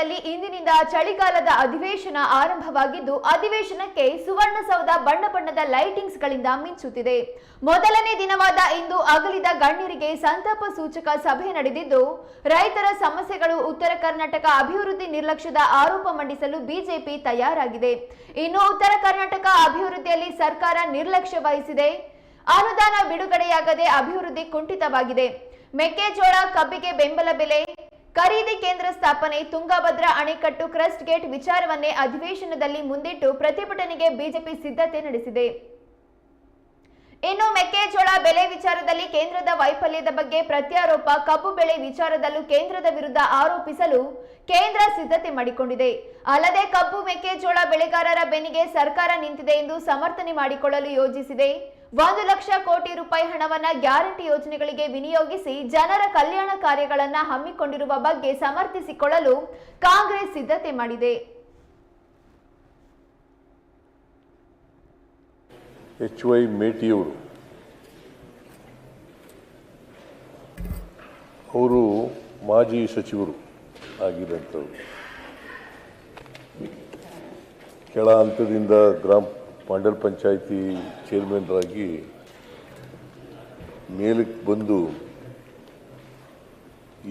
ವಿಧಾನಸೌಧದಲ್ಲಿ ಇಂದಿನಿಂದ ಚಳಿಗಾಲದ ಅಧಿವೇಶನ ಆರಂಭವಾಗಿದ್ದು, ಅಧಿವೇಶನಕ್ಕೆ ಸುವರ್ಣಸೌಧ ಬಣ್ಣ ಬಣ್ಣದ ಲೈಟಿಂಗ್ಸ್ ಗಳಿಂದ ಮಿಂಚುತ್ತಿದೆ. ಮೊದಲನೇ ದಿನವಾದ ಇಂದು ಅಗಲಿದ ಗಣ್ಯರಿಗೆ ಸಂತಾಪ ಸೂಚಕ ಸಭೆ ನಡೆದಿದ್ದು, ರೈತರ ಸಮಸ್ಯೆಗಳು ಉತ್ತರ ಕರ್ನಾಟಕ ಅಭಿವೃದ್ಧಿ ನಿರ್ಲಕ್ಷ್ಯದ ಆರೋಪ ಮಂಡಿಸಲು ಬಿಜೆಪಿ ತಯಾರಾಗಿದೆ. ಇನ್ನು ಉತ್ತರ ಕರ್ನಾಟಕ ಅಭಿವೃದ್ಧಿಯಲ್ಲಿ ಸರ್ಕಾರ ನಿರ್ಲಕ್ಷ್ಯ ವಹಿಸಿದೆ. ಅನುದಾನ ಬಿಡುಗಡೆಯಾಗದೆ ಅಭಿವೃದ್ಧಿ ಕುಂಠಿತವಾಗಿದೆ. ಮೆಕ್ಕೆಜೋಳ ಕಬ್ಬಿಗೆ ಬೆಂಬಲ ಬೆಲೆ ಖರೀದಿ ಕೇಂದ್ರ ಸ್ಥಾಪನೆ ತುಂಗಭದ್ರಾ ಅಣೆಕಟ್ಟು ಕ್ರಸ್ಟ್ ಗೇಟ್ ವಿಚಾರವನ್ನೇ ಅಧಿವೇಶನದಲ್ಲಿ ಮುಂದಿಟ್ಟು ಪ್ರತಿಭಟನೆಗೆ ಬಿಜೆಪಿ ಸಿದ್ಧತೆ ನಡೆಸಿದೆ. ಇನ್ನು ಮೆಕ್ಕೆಜೋಳ ಬೆಲೆ ವಿಚಾರದಲ್ಲಿ ಕೇಂದ್ರದ ವೈಫಲ್ಯದ ಬಗ್ಗೆ ಪ್ರತ್ಯಾರೋಪ, ಕಬ್ಬು ಬೆಳೆ ವಿಚಾರದಲ್ಲೂ ಕೇಂದ್ರದ ವಿರುದ್ಧ ಆರೋಪಿಸಲು ಕೇಂದ್ರ ಸಿದ್ಧತೆ ಮಾಡಿಕೊಂಡಿದೆ. ಅಲ್ಲದೆ ಕಬ್ಬು ಮೆಕ್ಕೆಜೋಳ ಬೆಳೆಗಾರರ ಬೆನ್ನಿಗೆ ಸರ್ಕಾರ ನಿಂತಿದೆ ಎಂದು ಸಮರ್ಥನೆ ಮಾಡಿಕೊಳ್ಳಲು ಯೋಜಿಸಿದೆ. ಒಂದು ಲಕ್ಷ ಕೋಟಿ ರೂಪಾಯಿ ಹಣವನ್ನ ಗ್ಯಾರಂಟಿ ಯೋಜನೆಗಳಿಗೆ ವಿನಿಯೋಗಿಸಿ ಜನರ ಕಲ್ಯಾಣ ಕಾರ್ಯಗಳನ್ನ ಹಮ್ಮಿಕೊಂಡಿರುವ ಬಗ್ಗೆ ಸಮರ್ಥಿಸಿಕೊಳ್ಳಲು ಕಾಂಗ್ರೆಸ್ ಸಿದ್ಧತೆ ಮಾಡಿದೆ. ಎಚ್ ವೈ ಮೇಟಿಯವರು ಅವರು ಮಾಜಿ ಸಚಿವರು ಆಗಿರುವಂಥವ್ರು ಕೆಳ ಹಂತದಿಂದ ಗ್ರಾಮ ಮಂಡಲ್ ಪಂಚಾಯಿತಿ ಚೇರ್ಮನ್ರಾಗಿ ಮೇಲಕ್ಕೆ ಬಂದು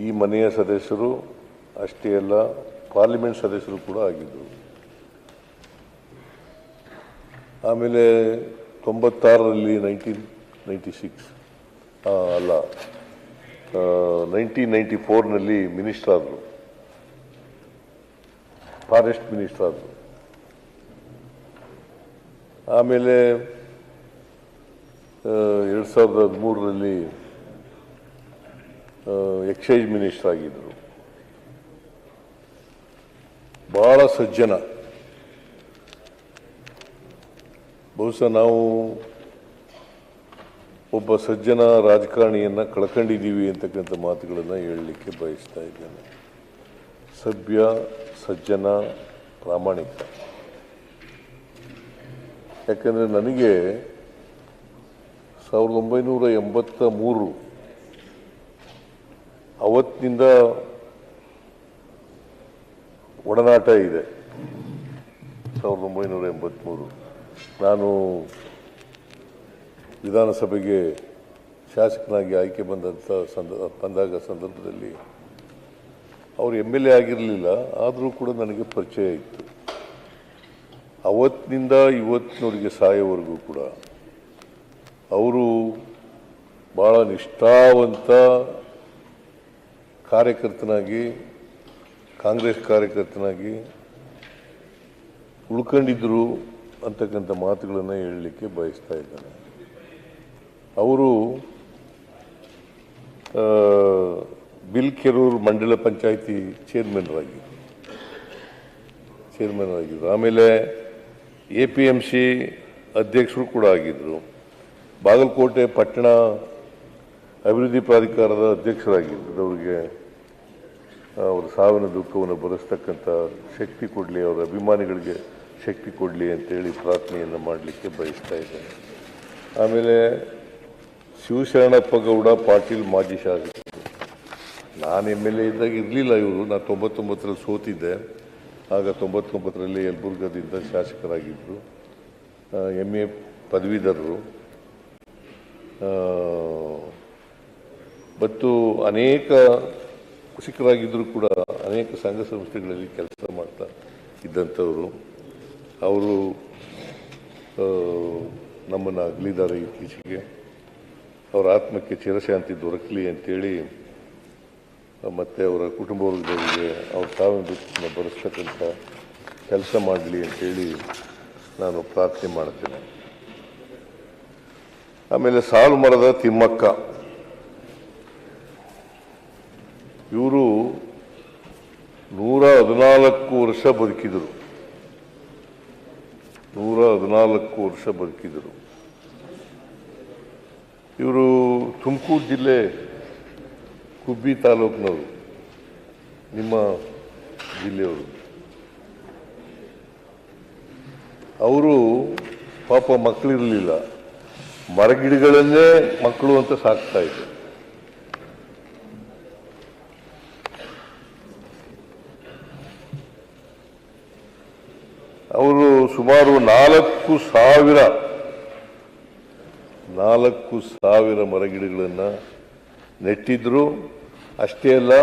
ಈ ಮನೆಯ ಸದಸ್ಯರು, ಅಷ್ಟೇ ಅಲ್ಲ, ಪಾರ್ಲಿಮೆಂಟ್ ಸದಸ್ಯರು ಕೂಡ ಆಗಿದ್ದರು. ಆಮೇಲೆ ತೊಂಬತ್ತಾರರಲ್ಲಿ ನೈನ್ಟೀನ್ ನೈಂಟಿ ಸಿಕ್ಸ್ ಅಲ್ಲ ನೈನ್ಟೀನ್ ನೈಂಟಿ ಫೋರ್ನಲ್ಲಿ ಮಿನಿಸ್ಟರ್ ಆದರು ಫಾರೆಸ್ಟ್ ಮಿನಿಸ್ಟರ್ ಆದರು ಆಮೇಲೆ ಎರಡು ಸಾವಿರದ ಹದಿಮೂರರಲ್ಲಿ ಎಕ್ಸೈಸ್ ಮಿನಿಸ್ಟರ್ ಆಗಿದ್ದರು ಭಾಳ ಸಜ್ಜನ. ಬಹುಶಃ ನಾವು ಒಬ್ಬ ಸಜ್ಜನ ರಾಜಕಾರಣಿಯನ್ನು ಕಳ್ಕೊಂಡಿದ್ದೀವಿ ಅಂತಕ್ಕಂಥ ಮಾತುಗಳನ್ನು ಹೇಳಲಿಕ್ಕೆ ಬಯಸ್ತಾ ಇದ್ದೇನೆ. ಸಭ್ಯ, ಸಜ್ಜನ, ಪ್ರಾಮಾಣಿಕ. ಯಾಕಂದರೆ ನನಗೆ ಸಾವಿರದ ಒಂಬೈನೂರ ಎಂಬತ್ತ ಮೂರು ಅವತ್ತಿನಿಂದ ಒಡನಾಟ ಇದೆ. ಸಾವಿರದ ಒಂಬೈನೂರ ಎಂಬತ್ತ್ಮೂರು ನಾನು ವಿಧಾನಸಭೆಗೆ ಶಾಸಕನಾಗಿ ಆಯ್ಕೆ ಬಂದಂಥ ಸಂದ, ಬಂದಾಗ ಸಂದರ್ಭದಲ್ಲಿ ಅವರು ಎಂ ಎಲ್ ಎ ಆಗಿರಲಿಲ್ಲ, ಆದರೂ ಕೂಡ ನನಗೆ ಪರಿಚಯ ಇತ್ತು. ಅವತ್ತಿನಿಂದ ಇವತ್ತಿನವರಿಗೆ ಸಾಯೋವರೆಗೂ ಕೂಡ ಅವರು ಭಾಳ ನಿಷ್ಠಾವಂತ ಕಾರ್ಯಕರ್ತನಾಗಿ, ಕಾಂಗ್ರೆಸ್ ಕಾರ್ಯಕರ್ತನಾಗಿ ಉಳ್ಕೊಂಡಿದ್ದರು ಅಂತಕ್ಕಂಥ ಮಾತುಗಳನ್ನು ಹೇಳಲಿಕ್ಕೆ ಬಯಸ್ತಾ ಇದ್ದಾನೆ. ಅವರು ಬಿಲ್ ಬಿಲ್ಕೆರೂರು ಮಂಡಲ ಪಂಚಾಯಿತಿ ಚೇರ್ಮನ್ರಾಗಿ ಚೇರ್ಮನ್ ಆಗಿದ್ದರು ಆಮೇಲೆ ಎ ಪಿ ಎಂ ಸಿ ಅಧ್ಯಕ್ಷರು ಕೂಡ ಆಗಿದ್ದರು ಬಾಗಲಕೋಟೆ ಪಟ್ಟಣ ಅಭಿವೃದ್ಧಿ ಪ್ರಾಧಿಕಾರದ ಅಧ್ಯಕ್ಷರಾಗಿದ್ದರು ಅವರಿಗೆ ಅವರ ಸಾವಿನ ದುಃಖವನ್ನು ಬರೆಸ್ತಕ್ಕಂಥ ಶಕ್ತಿ ಕೊಡಲಿ, ಅವರ ಅಭಿಮಾನಿಗಳಿಗೆ ಶಕ್ತಿ ಕೊಡಲಿ ಅಂತೇಳಿ ಪ್ರಾರ್ಥನೆಯನ್ನು ಮಾಡಲಿಕ್ಕೆ ಬಯಸ್ತಾ ಇದ್ದೇನೆ. ಆಮೇಲೆ ಶಿವಶರಣಪ್ಪ ಗೌಡ ಪಾಟೀಲ್ ಮಾಜಿ ಶಾಸಕರು. ನಾನು ಎಂ ಎಲ್ ಎ ಇದ್ದಾಗ ಇರಲಿಲ್ಲ ಇವರು. ನಾನು ತೊಂಬತ್ತೊಂಬತ್ತರಲ್ಲಿ ಸೋತಿದ್ದೆ. ಆಗ ತೊಂಬತ್ತೊಂಬತ್ತರಲ್ಲಿ ಯಲಬುರ್ಗದಿಂದ ಶಾಸಕರಾಗಿದ್ದರು. ಎಂ ಎ ಪದವೀಧರರು. ಮತ್ತು ಅನೇಕ ಕೃಷಿಕರಾಗಿದ್ದರೂ ಕೂಡ ಅನೇಕ ಸಂಘ ಸಂಸ್ಥೆಗಳಲ್ಲಿ ಕೆಲಸ ಮಾಡ್ತಾ ಇದ್ದಂಥವರು. ಅವರು ನಮ್ಮನ್ನು ಅಗಲಿದ್ದಾರೆ ಇತ್ತೀಚೆಗೆ. ಅವರ ಆತ್ಮಕ್ಕೆ ಚಿರಶಾಂತಿ ದೊರಕಲಿ ಅಂತೇಳಿ ಮತ್ತು ಅವರ ಕುಟುಂಬ ವರ್ಗದವರಿಗೆ ಅವ್ರ ಸಾವಿನ ದುಃಖವನ್ನು ಬರೆಸ್ತಕ್ಕಂಥ ಕೆಲಸ ಮಾಡಲಿ ಅಂತೇಳಿ ನಾನು ಪ್ರಾರ್ಥನೆ ಮಾಡ್ತೇನೆ. ಆಮೇಲೆ ಸಾಲು ಮರದ ತಿಮ್ಮಕ್ಕ. ಇವರು ನೂರ ಹದಿನಾಲ್ಕು ವರ್ಷ ಬದುಕಿದರು. ನೂರ ಹದಿನಾಲ್ಕು ವರ್ಷ ಬದುಕಿದರು. ಇವರು ತುಮಕೂರು ಜಿಲ್ಲೆ ಕುಬ್ಬಿ ತಾಲೂಕಿನವರು, ನಿಮ್ಮ ಜಿಲ್ಲೆಯವರು. ಅವರು ಪಾಪ ಮಕ್ಕಳಿರಲಿಲ್ಲ ಮರಗಿಡಗಳನ್ನೇ ಮಕ್ಕಳು ಅಂತ ಸಾಕ್ತಾ ಇದ್ದರು ಅವರು ಸುಮಾರು ನಾಲ್ಕು ಸಾವಿರ ನಾಲ್ಕು ಸಾವಿರ ಮರಗಿಡಗಳನ್ನು ನೆಟ್ಟಿದ್ರು. ಅಷ್ಟೇ ಅಲ್ಲ,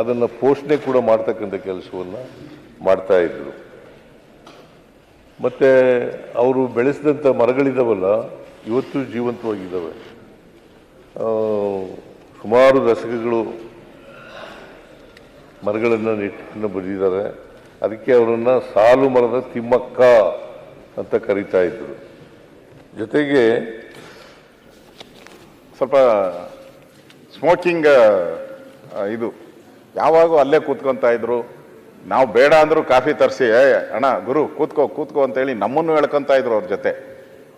ಅದನ್ನು ಪೋಷಣೆ ಕೂಡ ಮಾಡ್ತಕ್ಕಂಥ ಕೆಲಸವನ್ನು ಮಾಡ್ತಾ ಇದ್ರು. ಮತ್ತೆ ಅವರು ಬೆಳೆಸಿದಂಥ ಮರಗಳಿದಾವಲ್ಲ, ಇವತ್ತು ಜೀವಂತವಾಗಿದ್ದಾವೆ ಸುಮಾರು ದಶಕಗಳು ಮರಗಳನ್ನು ನೆಟ್ಟು ಬಂದಿದ್ದಾರೆ ಅದಕ್ಕೆ ಅವರನ್ನು ಸಾಲು ಮರದ ತಿಮ್ಮಕ್ಕ ಅಂತ ಕರೀತಾ ಇದ್ರು. ಜೊತೆಗೆ ಸ್ವಲ್ಪ ಸ್ಮೋಕಿಂಗ್ ಇದು, ಯಾವಾಗೂ ಅಲ್ಲೇ ಕೂತ್ಕೊತಾ ಇದ್ರು. ನಾವು ಬೇಡ ಅಂದ್ರು ಕಾಫಿ ತರಿಸಿ ಅಣ್ಣ, ಗುರು, ಕೂತ್ಕೋ ಕೂತ್ಕೋ ಅಂತೇಳಿ ನಮ್ಮನ್ನು ಹೇಳ್ಕೊತಾ ಇದ್ರು ಅವ್ರ ಜೊತೆ.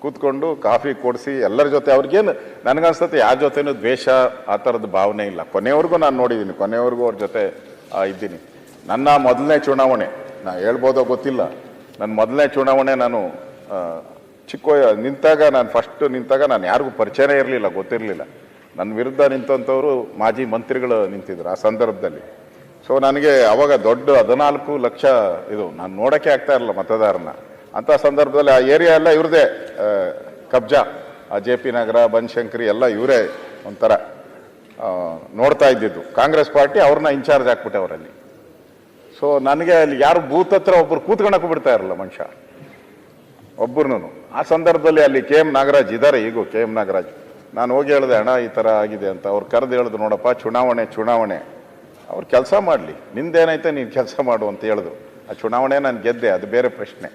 ಕೂತ್ಕೊಂಡು ಕಾಫಿ ಕೊಡಿಸಿ, ಎಲ್ಲರ ಜೊತೆ ಅವ್ರಿಗೇನು ನನಗನ್ಸತ್ತೆ, ಯಾರ ಜೊತೆನೂ ದ್ವೇಷ, ಆ ಥರದ ಭಾವನೆ ಇಲ್ಲ. ಕೊನೆವರೆಗೂ ನಾನು ನೋಡಿದ್ದೀನಿ ಕೊನೆವರೆಗೂ ಅವ್ರ ಜೊತೆ ಇದ್ದೀನಿ. ನನ್ನ ಮೊದಲನೇ ಚುನಾವಣೆ, ನಾ ಹೇಳ್ಬೋದೋ ಗೊತ್ತಿಲ್ಲ. ನನ್ನ ಮೊದಲನೇ ಚುನಾವಣೆ ನಾನು ಚಿಕ್ಕ ನಿಂತಾಗ ನಾನು ಫಸ್ಟ್ ನಿಂತಾಗ ನಾನು ಯಾರಿಗೂ ಪರಿಚಯನೇ ಇರಲಿಲ್ಲ, ಗೊತ್ತಿರಲಿಲ್ಲ. ನನ್ನ ವಿರುದ್ಧ ನಿಂತಂಥವರು ಮಾಜಿ ಮಂತ್ರಿಗಳು ನಿಂತಿದ್ರು ಆ ಸಂದರ್ಭದಲ್ಲಿ. ಸೊ ನನಗೆ ಅವಾಗ ದೊಡ್ಡ ಹದಿನಾಲ್ಕು ಲಕ್ಷ ಇದು, ನಾನು ನೋಡೋಕ್ಕೆ ಆಗ್ತಾ ಇರಲಿಲ್ಲ ಮತದಾರನ ಅಂಥ ಸಂದರ್ಭದಲ್ಲಿ ಆ ಏರಿಯಾ ಎಲ್ಲ ಇವ್ರದೇ ಕಬ್ಜಾ, ಆ ಜೆ ಪಿ ನಗರ, ಬನಶಂಕರಿ ಎಲ್ಲ ಇವರೇ ಒಂಥರ ನೋಡ್ತಾ ಇದ್ದಿದ್ದು. ಕಾಂಗ್ರೆಸ್ ಪಾರ್ಟಿ ಅವ್ರನ್ನ ಇನ್ಚಾರ್ಜ್ ಹಾಕ್ಬಿಟ್ಟೆ ಅವರಲ್ಲಿ. ಸೊ ನನಗೆ ಅಲ್ಲಿ ಯಾರು ಬೂತ್ ಹತ್ರ ಒಬ್ಬರು ಕೂತ್ಕೊಳಕ್ಕೂ ಬಿಡ್ತಾ ಇರಲ್ಲ ಮನುಷ್ಯ. ಒಬ್ಬರನ್ನೂ ಆ ಸಂದರ್ಭದಲ್ಲಿ ಅಲ್ಲಿ ಕೆ ಎಂ ನಾಗರಾಜ್ ಇದ್ದಾರೆ ಈಗೂ ಕೆ ಎಂ ನಾಗರಾಜ್. ನಾನು ಹೋಗಿ ಹೇಳಿದೆ, ಅಣ್ಣ, ಈ ಥರ ಆಗಿದೆ ಅಂತ. ಅವ್ರು ಕರೆದು ಹೇಳಿದ್ರು, ನೋಡಪ್ಪ, ಚುನಾವಣೆ ಚುನಾವಣೆ. ಅವ್ರು ಕೆಲಸ ಮಾಡಲಿ. ನಿಂದೇನೈತೆ, ನೀನು ಕೆಲಸ ಮಾಡು ಅಂತ ಹೇಳಿದ್ರು. ಆ ಚುನಾವಣೆ ನಾನು ಗೆದ್ದೆ, ಅದು ಬೇರೆ ಪ್ರಶ್ನೆ.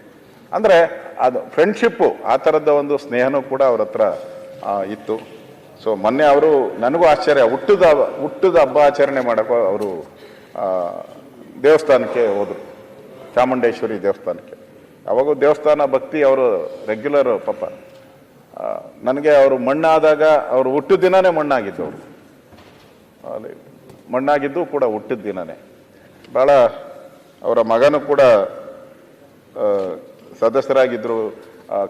ಅಂದರೆ, ಅದು ಫ್ರೆಂಡ್ಶಿಪ್ಪು ಆ ಥರದ ಒಂದು ಸ್ನೇಹನೂ ಕೂಡ ಅವ್ರ ಹತ್ರ ಇತ್ತು. ಸೊ ಮೊನ್ನೆ ಅವರು ನನಗೂ ಆಶ್ಚರ್ಯ, ಹುಟ್ಟದ ಹುಟ್ಟದ ಹಬ್ಬ ಆಚರಣೆ ಮಾಡೋಕ್ಕೂ ಅವರು ದೇವಸ್ಥಾನಕ್ಕೆ ಹೋದರು. ಚಾಮುಂಡೇಶ್ವರಿ ದೇವಸ್ಥಾನಕ್ಕೆ. ಅವಾಗೂ ದೇವಸ್ಥಾನ ಭಕ್ತಿ ಅವರು ರೆಗ್ಯುಲರ್ ಪಾಪ. ನನಗೆ ಅವರು ಮಣ್ಣಾದಾಗ ಅವರು ಹುಟ್ಟಿದ ದಿನನೇ ಮಣ್ಣಾಗಿದ್ದು ಅವರು. ಅಲ್ಲಿ ಮಣ್ಣಾಗಿದ್ದು ಕೂಡ ಹುಟ್ಟಿದ ದಿನನೇ. ಭಾಳ ಅವರ ಮಗನೂ ಕೂಡ ಸದಸ್ಯರಾಗಿದ್ದರು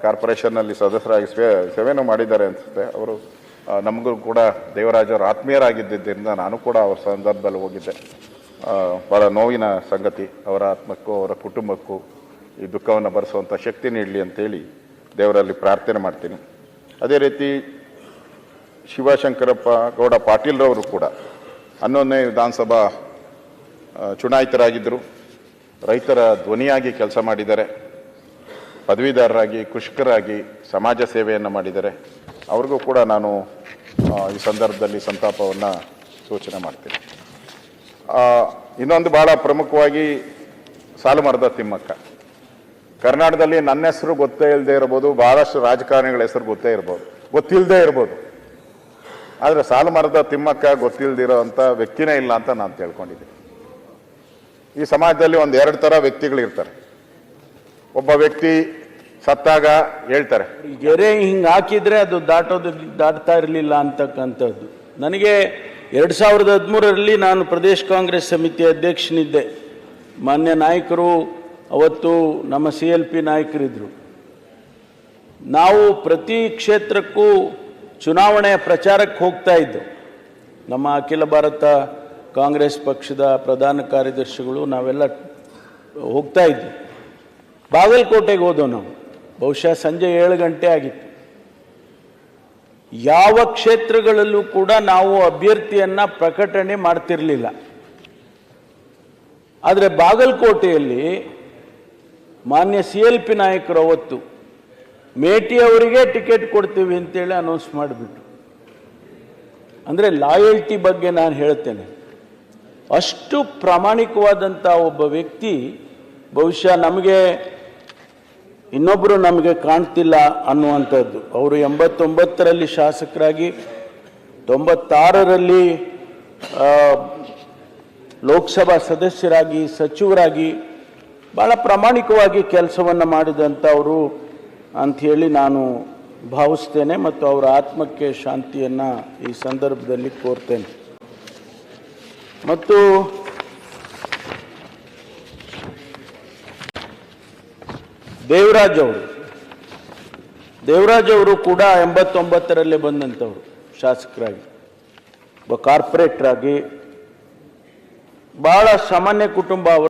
ಕಾರ್ಪೊರೇಷನ್ನಲ್ಲಿ ಸದಸ್ಯರಾಗಿ ಸೇವೆ, ಸೇವೆನೂ ಮಾಡಿದ್ದಾರೆ ಅನಿಸುತ್ತೆ. ಅವರು ನಮಗೂ ಕೂಡ ದೇವರಾಜವರು ಆತ್ಮೀಯರಾಗಿದ್ದರಿಂದ ನಾನು ಕೂಡ ಅವ್ರ ಸಂದರ್ಭದಲ್ಲಿ ಹೋಗಿದ್ದೆ. ಭಾಳ ನೋವಿನ ಸಂಗತಿ, ಅವರ ಆತ್ಮಕ್ಕೂ, ಅವರ ಕುಟುಂಬಕ್ಕೂ ಈ ದುಃಖವನ್ನು ಭರಿಸುವಂಥ ಶಕ್ತಿ ನೀಡಲಿ ಅಂತೇಳಿ ದೇವರಲ್ಲಿ ಪ್ರಾರ್ಥನೆ ಮಾಡ್ತೀನಿ. ಅದೇ ರೀತಿ ಶಿವಶಂಕರಪ್ಪ ಗೌಡ ಪಾಟೀಲ್ರವರು ಕೂಡ ಹನ್ನೊಂದನೇ ವಿಧಾನಸಭಾ ಚುನಾಯಿತರಾಗಿದ್ದರು. ರೈತರ ಧ್ವನಿಯಾಗಿ ಕೆಲಸ ಮಾಡಿದ್ದಾರೆ. ಪದವೀಧರರಾಗಿ, ಕೃಷಿಕರಾಗಿ ಸಮಾಜ ಸೇವೆಯನ್ನು ಮಾಡಿದ್ದಾರೆ. ಅವ್ರಿಗೂ ಕೂಡ ನಾನು ಈ ಸಂದರ್ಭದಲ್ಲಿ ಸಂತಾಪವನ್ನು ಸೂಚನೆ ಮಾಡ್ತೀನಿ. ಇನ್ನೊಂದು ಭಾಳ ಪ್ರಮುಖವಾಗಿ ಸಾಲು ಸಾಲುಮರದ ತಿಮ್ಮಕ್ಕ. ಕರ್ನಾಟಕದಲ್ಲಿ ನನ್ನ ಹೆಸರು ಗೊತ್ತೇ ಇಲ್ಲದೆ ಇರ್ಬೋದು, ಬಹಳಷ್ಟು ರಾಜಕಾರಣಿಗಳ ಹೆಸರು ಗೊತ್ತೇ ಇರ್ಬೋದು. ಗೊತ್ತಿಲ್ಲದೆ ಇರ್ಬೋದು. ಆದರೆ ಸಾಲುಮರದ ತಿಮ್ಮಕ್ಕ ಗೊತ್ತಿಲ್ಲದಿರೋ ಅಂಥ ವ್ಯಕ್ತಿನೇ ಇಲ್ಲ ಅಂತ ನಾನು ತಿಳ್ಕೊಂಡಿದ್ದೀನಿ. ಈ ಸಮಾಜದಲ್ಲಿ ಒಂದು ಎರಡು ಥರ ವ್ಯಕ್ತಿಗಳಿರ್ತಾರೆ ಒಬ್ಬ ವ್ಯಕ್ತಿ ಸತ್ತಾಗ ಹೇಳ್ತಾರೆ ಗೆರೆ ಹಿಂಗೆ ಹಾಕಿದ್ರೆ ಅದು ದಾಟೋದು ದಾಟ್ತಾ ಇರಲಿಲ್ಲ ಅಂತಕ್ಕಂಥದ್ದು. ನನಗೆ ಎರಡು ಸಾವಿರದ ಹದಿಮೂರರಲ್ಲಿ ನಾನು ಪ್ರದೇಶ ಕಾಂಗ್ರೆಸ್ ಸಮಿತಿ ಅಧ್ಯಕ್ಷನಿದ್ದೆ. ಮಾನ್ಯ ನಾಯಕರು ಅವತ್ತು ನಮ್ಮ ಸಿ ಎಲ್ ಪಿ ನಾಯಕರಿದ್ದರು ನಾವು ಪ್ರತಿ ಕ್ಷೇತ್ರಕ್ಕೂ ಚುನಾವಣೆಯ ಪ್ರಚಾರಕ್ಕೆ ಹೋಗ್ತಾ ಇದ್ದೆವು. ನಮ್ಮ ಅಖಿಲ ಭಾರತ ಕಾಂಗ್ರೆಸ್ ಪಕ್ಷದ ಪ್ರಧಾನ ಕಾರ್ಯದರ್ಶಿಗಳು ನಾವೆಲ್ಲ ಹೋಗ್ತಾ ಇದ್ವಿ ಬಾಗಲಕೋಟೆಗೆ ಹೋದವು ನಾವು. ಬಹುಶಃ ಸಂಜೆ ಏಳು ಗಂಟೆ ಆಗಿತ್ತು. ಯಾವ ಕ್ಷೇತ್ರಗಳಲ್ಲೂ ಕೂಡ ನಾವು ಅಭ್ಯರ್ಥಿಯನ್ನು ಪ್ರಕಟಣೆ ಮಾಡ್ತಿರಲಿಲ್ಲ. ಆದರೆ ಬಾಗಲಕೋಟೆಯಲ್ಲಿ ಮಾನ್ಯ ಸಿ ಎಲ್ ಪಿ ನಾಯಕರು ಅವತ್ತು ಮೇಟಿ ಅವರಿಗೆ ಟಿಕೆಟ್ ಕೊಡ್ತೀವಿ ಅಂತೇಳಿ ಅನೌನ್ಸ್ ಮಾಡಿಬಿಟ್ರು. ಅಂದರೆ ಲಾಯಲ್ಟಿ ಬಗ್ಗೆ ನಾನು ಹೇಳ್ತೇನೆ. ಅಷ್ಟು ಪ್ರಾಮಾಣಿಕವಾದಂಥ ಒಬ್ಬ ವ್ಯಕ್ತಿ ಬಹುಶಃ ನಮಗೆ ಇನ್ನೊಬ್ಬರು ನಮಗೆ ಕಾಣ್ತಿಲ್ಲ ಅನ್ನುವಂಥದ್ದು. ಅವರು ಎಂಬತ್ತೊಂಬತ್ತರಲ್ಲಿ ಶಾಸಕರಾಗಿ, ತೊಂಬತ್ತಾರರಲ್ಲಿ ಲೋಕಸಭಾ ಸದಸ್ಯರಾಗಿ, ಸಚಿವರಾಗಿ ಭಾಳ ಪ್ರಾಮಾಣಿಕವಾಗಿ ಕೆಲಸವನ್ನು ಮಾಡಿದಂಥವರು ಅಂಥೇಳಿ ನಾನು ಭಾವಿಸ್ತೇನೆ ಮತ್ತು ಅವರ ಆತ್ಮಕ್ಕೆ ಶಾಂತಿಯನ್ನು ಈ ಸಂದರ್ಭದಲ್ಲಿ ಕೋರ್ತೇನೆ. ಮತ್ತು ದೇವರಾಜ್ ಅವರು ದೇವರಾಜ್ ಅವರು ಕೂಡ ಎಂಬತ್ತೊಂಬತ್ತರಲ್ಲಿ ಬಂದಂಥವ್ರು ಶಾಸಕರಾಗಿ, ಒಬ್ಬ ಕಾರ್ಪೊರೇಟ್ರಾಗಿ. ಬಹಳ ಸಾಮಾನ್ಯ ಕುಟುಂಬ ಅವರು